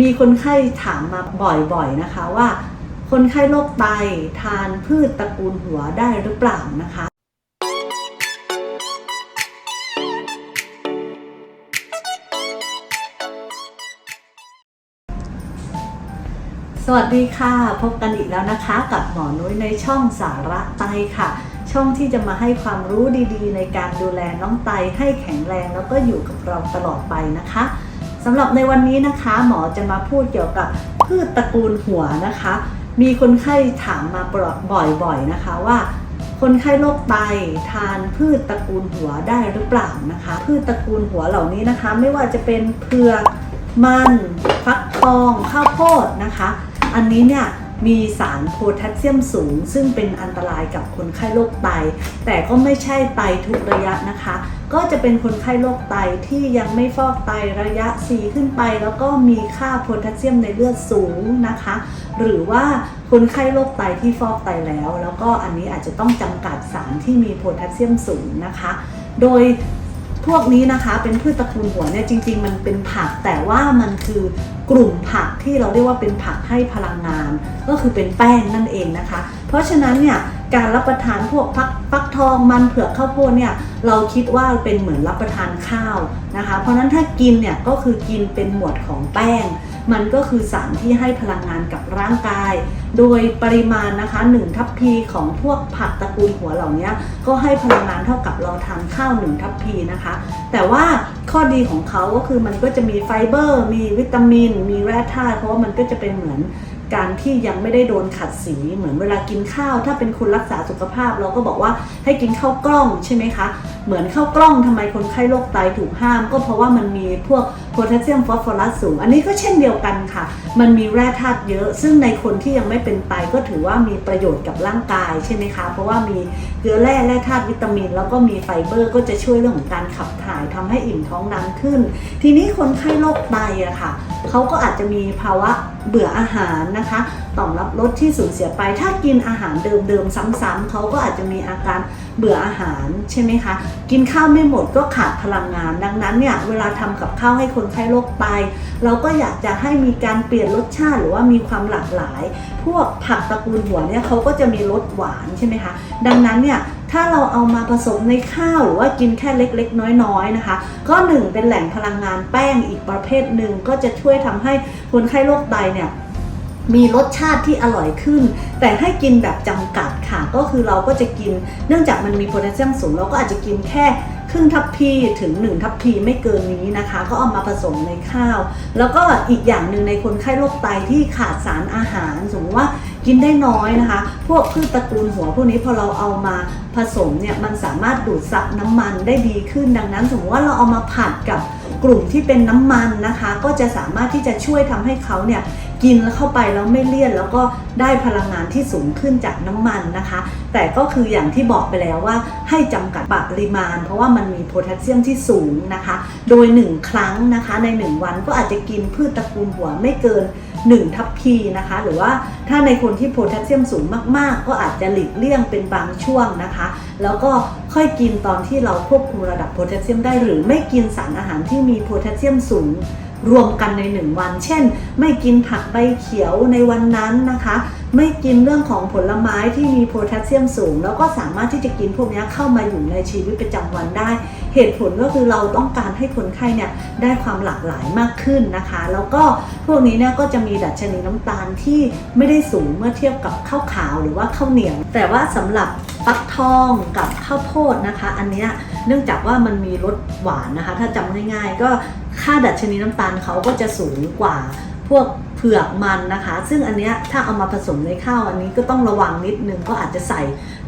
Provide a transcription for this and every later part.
มีคนไข้ถามมาบ่อยๆนะคะว่า คนไข้โรคไตทานพืชตระกูลหัวได้หรือเปล่านะคะสวัสดีค่ะ พบกันอีกแล้วนะคะกับหมอนุ้ยในช่องสาระไตค่ะ ช่องที่จะมาให้ความรู้ดีๆ ในการดูแลน้องไตให้แข็งแรงแล้วก็อยู่กับเราตลอดไปนะคะ สำหรับในวันนี้นะคะหมอจะมาพูดเกี่ยวกับพืชตระกูลหัวนะคะ มีคนไข้ถามมาบ่อยๆนะคะว่า คนไข้โรคไตทานพืชตระกูลหัวได้หรือเปล่านะคะ พืชตระกูลหัวเหล่านี้นะคะ ไม่ว่าจะเป็นเผือกมัน ฟักทอง ข้าวโพดนะคะ อันนี้เนี่ย มีสารโพแทสเซียมสูง ซึ่งเป็นอันตรายกับคนไข้โรคไต แต่ก็ไม่ใช่ไตทุกระยะนะคะ ก็จะเป็นคนไข้โรคไตที่ยังไม่ฟอกไตระยะ 4 ขึ้นไป แล้วก็มีค่าโพแทสเซียมในเลือดสูงนะคะ หรือว่าคนไข้โรคไตที่ฟอกไตแล้ว แล้วก็อันนี้อาจจะต้องจำกัดสารที่มีโพแทสเซียมสูงนะคะ โดย พวกนี้นะคะเป็นพืชตระกูลหัวเนี่ยจริง ๆ มันเป็นผักแต่ว่ามันคือกลุ่มผักที่เราเรียกว่าเป็นผักให้พลังงาน ก็คือเป็นแป้งนั่นเองนะคะ เพราะฉะนั้นเนี่ยการรับประทานพวกฟักฟักทองมันเผือกข้าวโพดเนี่ยเราคิดว่าเป็นเหมือนรับประทานข้าวนะคะ เพราะฉะนั้นถ้ากินเนี่ยก็คือกินเป็นหมวดของแป้ง มันก็คือสารที่ให้พลังงานกับร่างกาย โดยปริมาณนะคะ1ทัพพีของพวกผักตระกูลหัวเหล่านี้ก็ให้พลังงานเท่ากับเราทานข้าว1ทัพพีนะคะ แต่ว่าข้อดีของเขาก็คือมันก็จะมีไฟเบอร์ มีวิตามิน มีแร่ธาตุเพราะว่ามันก็จะเป็นเหมือนการที่ยังไม่ได้โดนขัดสีเหมือนเวลากินข้าว ถ้าเป็นคนรักษาสุขภาพเราก็บอกว่าให้กินข้าวกล้องใช่ไหมคะ เหมือนข้าวกล้องทำไมคนไข้โรคไตถูกห้าม ก็เพราะว่ามันมีพวกโพแทสเซียมฟอสฟอรัสสูง อันนี้ก็เช่นเดียวกันค่ะ มันมีแร่ธาตุเยอะ ซึ่งในคนที่ยังไม่เป็นไตก็ถือว่ามีประโยชน์กับร่างกายใช่ไหมคะ เพราะว่ามีเกลือแร่แร่ธาตุวิตามิน แล้วก็มีไฟเบอร์ก็จะช่วยเรื่องของการขับถ่ายทำให้อิ่มท้องนานขึ้น ทีนี้คนไข้โรคไตอะค่ะเขาก็อาจจะมีภาวะ เบื่ออาหารนะคะต่อมรับรสที่สูญเสียไป ถ้ากินอาหารเดิมๆซ้ำๆเขาก็อาจจะมีอาการเบื่ออาหารใช่ไหมคะ กินข้าวไม่หมดก็ขาดพลังงาน ดังนั้นเนี่ยเวลาทำกับข้าวให้คนไข้โรคไตเราก็อยากจะให้มีการเปลี่ยนรสชาติหรือว่ามีความหลากหลาย พวกผักตระกูลหัวเนี่ยเขาก็จะมีรสหวานใช่ไหมคะ ดังนั้นเนี่ย ถ้าเราเอามาผสมในข้าวหรือว่ากินแค่เล็กๆ น้อยๆนะคะ ก็หนึ่งเป็นแหล่งพลังงานแป้งอีกประเภทหนึ่งก็จะช่วยทำให้คนไข้โรคไตเนี่ยมีรสชาติที่อร่อยขึ้น แต่ให้กินแบบจำกัดค่ะ ก็คือเราก็จะกิน เนื่องจากมันมีโพแทสเซียมสูง เราก็อาจจะกินแค่ครึ่งทัพพีถึง 1 ทัพพีไม่เกินนี้นะคะ ก็เอามาผสมในข้าว แล้วก็อีกอย่างหนึ่งในคนไข้โรคไตที่ขาดสารอาหาร สมมติว่า กินได้น้อยนะคะ พวกพืชตระกูลหัวพวกนี้พอเราเอามาผสมเนี่ยมันสามารถดูดซับน้ำมันได้ดีขึ้นดังนั้น สมมติว่าเราเอามาผัดกับกลุ่มที่เป็นน้ำมันนะคะ ก็จะสามารถที่จะช่วยทำให้เขาเนี่ยกินแล้วเข้าไปแล้วไม่เลี่ยน แล้วก็ได้พลังงานที่สูงขึ้นจากน้ำมันนะคะ แต่ก็คืออย่างที่บอกไปแล้วว่าให้จำกัดปริมาณ เพราะว่ามันมีโพแทสเซียมที่สูงนะคะ โดย 1 ครั้งนะคะใน 1 วันก็อาจจะกินพืชตระกูลหัวไม่เกิน 1 ทัพพีนะคะ หรือว่าถ้าในคนที่โพแทสเซียมสูงมาก ๆ ก็อาจจะหลีกเลี่ยงเป็นบางช่วงนะคะ แล้วก็ค่อยกินตอนที่เราควบคุมระดับโพแทสเซียมได้ หรือไม่กินสารอาหารที่มีโพแทสเซียมสูงรวมกันใน1วัน เช่น ไม่กินผักใบเขียวในวันนั้นนะคะ ไม่กินเรื่องของผลไม้ที่มีโพแทสเซียมสูง แล้วก็สามารถที่จะกินพวกนี้เข้ามาอยู่ในชีวิตประจำวันได้ เหตุผลก็คือเราต้องการให้คนไข้เนี่ยได้ความหลากหลายมากขึ้นนะคะ แล้วก็พวกนี้เนี่ยก็จะมีดัชนีน้ำตาลที่ไม่ได้สูงเมื่อเทียบกับข้าวขาวหรือว่าข้าวเหนียว แต่ว่าสำหรับฟักทองกับข้าวโพดนะคะ อันเนี้ยเนื่องจากว่ามันมีรสหวานนะคะ ถ้าจำง่ายๆ ก็ค่าดัชนีน้ำตาลเขาก็จะสูงกว่าพวก เผือกมันนะคะ ซึ่งอันเนี้ยถ้าเอามาผสมในข้าวอันนี้ก็ต้องระวังนิดนึงก็อาจจะใส่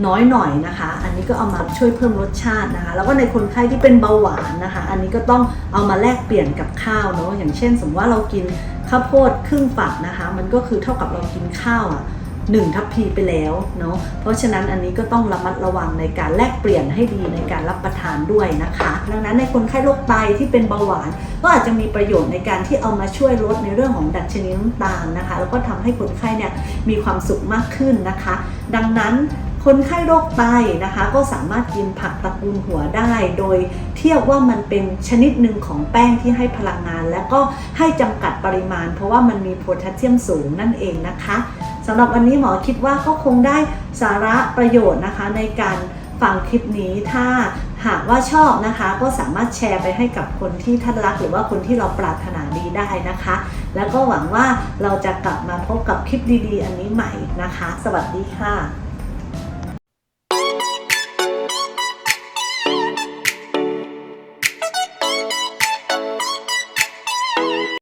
น้อยหน่อยนะคะ อันนี้ก็เอามาช่วยเพิ่มรสชาตินะคะ แล้วก็ในคนไข้ที่เป็นเบาหวานนะคะ อันนี้ก็ต้องเอามาแลกเปลี่ยนกับข้าวเนาะอย่างเช่น สมมติว่าเรากินข้าวโพดครึ่งฝักนะคะ มันก็คือเท่ากับเรากินข้าวอะ่ะ 1ทัพพีไปแล้วเนาะเพราะฉะนั้นอันนี้ก็ต้องระมัดระวังในการแลกเปลี่ยนให้ดีในการรับประทานด้วยนะคะ ดังนั้นในคนไข้โรคไตที่เป็นเบาหวาน ก็อาจจะมีประโยชน์ในการที่เอามาช่วยลดในเรื่องของดัชนีน้ำตาลนะคะ แล้วก็ทำให้คนไข้เนี่ยมีความสุขมากขึ้นนะคะ ดังนั้น คนไข้โรคไตนะคะ ก็สามารถกินผักตระกูลหัวได้ โดยเทียบว่ามันเป็นชนิดหนึ่งของแป้งที่ให้พลังงาน และก็ให้จำกัดปริมาณ เพราะว่ามันมีโพแทสเซียมสูงนั่นเองนะคะสำหรับวันนี้หมอคิดว่าก็คงได้สาระประโยชน์นะคะในการฟังคลิปนี้ถ้าหากว่าชอบนะคะ ก็สามารถแชร์ไปให้กับคนที่ท่านรัก หรือว่าคนที่เราปรารถนาดีได้นะคะ แล้วก็หวังว่าเราจะกลับมาพบกับคลิปดีๆ อันนี้ใหม่นะคะ สวัสดีค่ะ